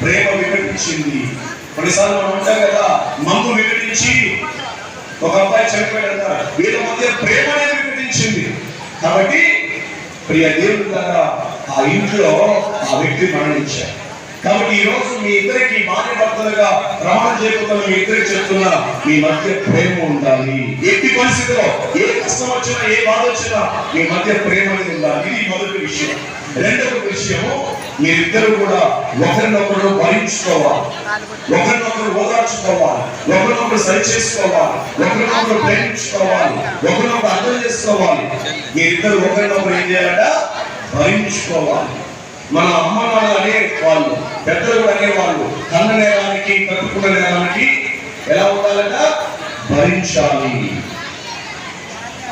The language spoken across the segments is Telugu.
ప్రేమ వికటించింది. కొన్నిసార్లు మనం ఉంటాం కదా మందు వికటించి ఒక అబ్బాయి చనిపోయాడు వీళ్ళ మధ్య ప్రేమ అనేది వికటించింది. కాబట్టి ప్రియ దేవుడు ద్వారా ఆ ఇంట్లో ఆ వ్యక్తి మరణించారు కాబట్టి ఈ రోజు మీ ఇద్దరికి భార్య భర్తలుగా ప్రమాణం చేయకుండా మీ ఇద్దరికి చెప్తున్నా మీ మధ్య ప్రేమ ఉండాలి. ఎట్టి పరిస్థితిలో ఏ కష్టం వచ్చినా ఏ బాధ వచ్చినా మీ మధ్య ప్రేమ అనేది ఉండాలి. ఇది మొదటి విషయం. రెండవ విషయము మీరిద్దరు కూడా ఒకరినొకరు భరించుకోవాలి. ఒకరినొకరు ఓదార్చుకోవాలి. ఒకరినొకరు సరి చేసుకోవాలి. ఒకరినొకరు ప్రేమించుకోవాలి. ఒకరినొకరు అర్థం చేసుకోవాలి. మీరిద్దరు ఒకరినొకరు ఏం చేయాలంట? భరించుకోవాలి. మన అమ్మ నాన్న అనే వాళ్ళు పెద్దలు కూడా అనేవాళ్ళు కన్న నేరానికి కట్టుకున్న నేరానికి ఎలా ఉండాలంట? భరించాలి.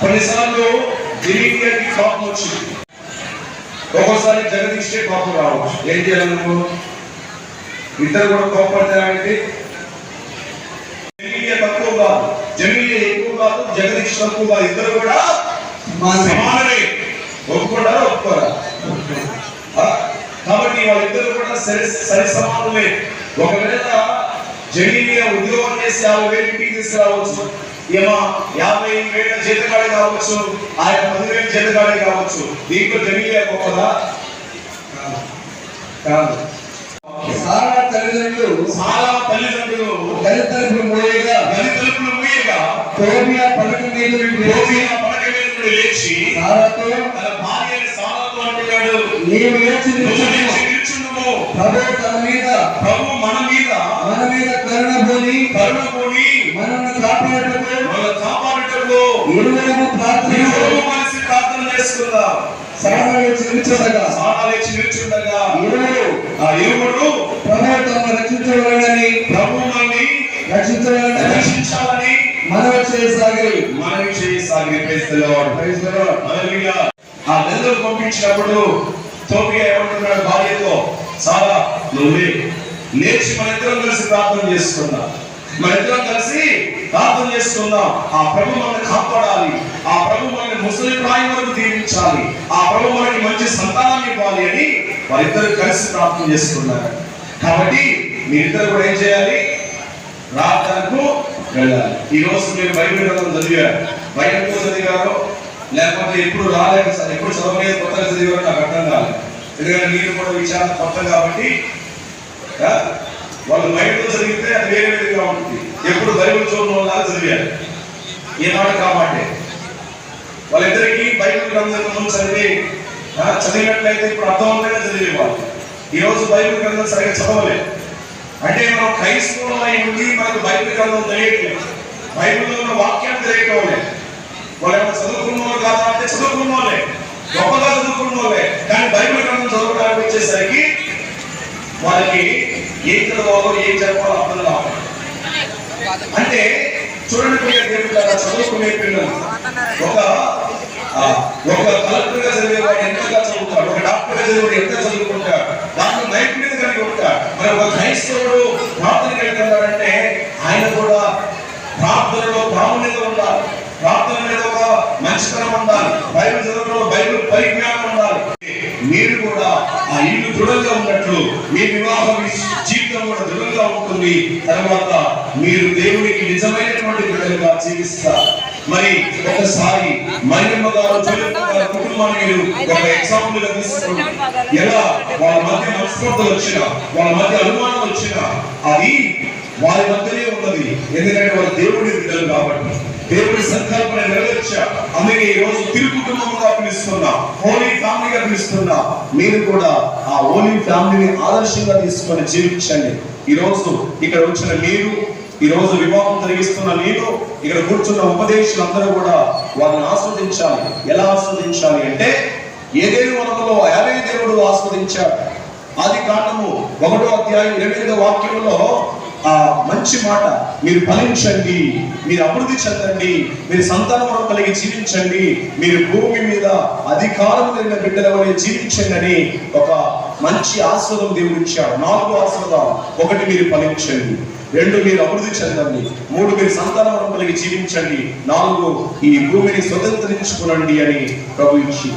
కొన్నిసార్లు దిలీపియర్కి కోపం వచ్చింది. ఒక్కోసారి జగదీష్కే కోపం రావచ్చు. ఏం చేయాలి నువ్వు? ఇద్దరు కూడా కోపడతారంటే జమీలియా తక్కువ కాదు. జమీలియా ఎక్కువ కాదు జగదీష్ తక్కువ కాదు. ఇద్దరు కూడా సమానమే. ఒప్పుకుంటారా? ఒప్పుకోరా? వాళ్ళిద్దరు కూడా సరి సరి సమానమే ఒకవేళ జమీలియా ఉద్యోగం చేసి యాభై వేలు ఇంటికి తీసుకురావచ్చు. ఏమో యాభై వేల జీతగాడి కావచ్చు. ఆయన పదివేల జీతగాడి కావచ్చు. దీంట్లో జమీలియా గొప్పదా కాదు. సారా తల్లిదండ్రులు చాలా తల్లిదండ్రులు దళితులకు మోయగా దళితులకు మూయగా తోమియా పలక మీద రోగిన పడక మీద లేచి సారాతో తన భార్యని సాలతో అంటున్నాడు నీవు లేచి నిల్చుండుము ప్రభు తన మీద ప్రభు మన మీద మన మీద కరుణ పోని కరుణ కోని మనల్ని కాపాడుటకు మన కాపాడుటకు ఇరువురము ప్రార్థన ఇరువురు కలిసి ప్రార్థన చేసుకుందాం సారా లేచి నిలుచుండగా. సారా లేచి నిల్చుండగా. ఇరువురు. ఆ ఇరువురు ప్రభు తమను రక్షించవాలని ప్రభు మనల్ని రక్షించవాలని రక్షించాలని మనవి చేయసాగి మనవి చేయి సాగి ప్రేస్తలో హల్లెలూయా. ఆ నెలలు పంపించినప్పుడు తోపిగా ఏమంటున్నాడు భార్యతో? సారా నువ్వే లే. లేచి మన ఇద్దరం కలిసి ప్రార్థన చేసుకుందాం. మన ఇద్దరం కలిసి ప్రార్థన చేసుకుందాం. ఆ ప్రభు మనల్ని కాపాడాలి. ఆ ప్రభు మనల్ని ముసలి ప్రాయం వరకు దీవించాలి. ఆ ప్రభు మనకి మంచి సంతానాన్ని ఇవ్వాలి అని వారిద్దరు కలిసి ప్రార్థన చేసుకున్నారు. కాబట్టి మీరిద్దరు కూడా ఏం చేయాలి? ప్రార్థనకు వెళ్ళాలి. ఈ రోజు మీరు బైబిల్ గ్రంథం చదివారు. బయటకు చదివారో? లేకపోతే ఎప్పుడు రాలేదు సార్ ఎప్పుడు చదవలేదు కొత్తగా చదివారో నాకు అర్థం కాలేదు. ఎందుకంటే మీరు కూడా విచారణ కొత్త కాబట్టి వాళ్ళు బయటతో చదివితే అది వేరే విధంగా ఉంటుంది. ఎప్పుడు బైబిల్ చూడడం వల్ల చదివారు. ఏ మాట కాబట్టి వాళ్ళిద్దరికి బైబిల్ గ్రంథం ముందు చదివి చదివినట్లయితే ఇప్పుడు అర్థవంతంగా చదివేవాళ్ళు ఈరోజు రోజు బైబిల్ గ్రంథం సరిగ్గా చదవలేదు అంటే మనం క్రైస్తవులు అయి ఉండి మనకు బైబిల్ గ్రంథం తెలియట్లేదు. బైబిల్లో ఉన్న వాక్యాన్ని తెలియటం లేదు. వాళ్ళు ఏమైనా చదువుకున్న వాళ్ళు కాదా అంటే చదువుకున్న వాళ్ళే. గొప్పగా చదువుకున్న వాళ్ళే. కానీ బైబిల్ గ్రంథం వచ్చేసరికి వాళ్ళకి ఏం చదవాలో ఏం చెప్పాలో అర్థం కావాలి. అంటే చూడండి చదువుకునే పిల్లలు. ఒక ఒక కలెక్టర్గా చదివేవాడు ఎంతగా చదువుతాడు? ఒక డాక్టర్గా చదివేవాడు ఎంత చదువుకుంటాడు? దాంట్లో నైపుణ్యత కలిగి ఉంటాడు. మరి ఒక క్రైస్తవుడు ప్రార్థనకి వెళ్తున్నాడంటే ఆయన కూడా ప్రార్థనలో ప్రాముణ్యత ఉండాలి. ప్రార్థన మీద ఒక మంచితనం ఉండాలి. బైబిల్ చదవడంలో బైబిల్ పరిజ్ఞానం ఉండాలి. మీరు కూడా ఆ ఇల్లు దృఢంగా ఉన్నట్లు మీ వివాహం జీవితం కూడా దృఢంగా ఉంటుంది. తర్వాత మీరు దేవునికి నిజమైనటువంటి బిడ్డలుగా జీవిస్తారు. మరి ఒకసారి మరియమ్మ గారు జోలమ్మ కుటుంబాన్ని మీరు ఒక ఎగ్జాంపుల్గా తీసుకోండి. ఎలా? వాళ్ళ మధ్య మనస్పర్ధలు వచ్చిన వాళ్ళ మధ్య అనుమానం వచ్చిన అది వారి మధ్యనే ఉన్నది. ఎందుకంటే వాళ్ళ దేవుడి బిడ్డలు కాబట్టి. దేవుడి సంకల్పన నెరవేర్చా. అందుకే ఈ రోజు తిరు కుటుంబంగా పిలుస్తున్నా హోలీ ఫ్యామిలీగా పిలుస్తున్నా. మీరు కూడా ఆ హోలీ ఫ్యామిలీని ఆదర్శంగా తీసుకొని జీవించండి. ఈ రోజు ఇక్కడ వచ్చిన మీరు ఈ రోజు వివాహం జరిగిస్తున్న నేను ఇక్కడ కూర్చున్న ఉపదేశాలందరూ కూడా వారిని ఆస్వాదించాలి. ఎలా ఆస్వాదించాలి అంటే ఏదేను వనములో యాభై దేవుడు ఆస్వాదించాడు? ఆది కాండము ఒకటో అధ్యాయం ఇరవై ఐదో వాక్యంలో ఆ మంచి మాట మీరు ఫలించండి మీరు అభివృద్ధి చెందండి మీరు సంతానం కలిగి జీవించండి మీరు భూమి మీద అధికారం కలిగిన బిడ్డల వలె జీవించండి అని ఒక మంచి ఆస్వాదం దేవుడు ఇచ్చాడు. నాలుగు ఆస్వాదం ఒకటి మీరు ఫలించండి రెండు మీరు అభివృద్ధి చెందండి మూడు మీరు సంతానం కలిగి జీవించండి నాలుగు ఈ భూమిని స్వతంత్రించుకునండి అని ప్రభు ఇచ్చి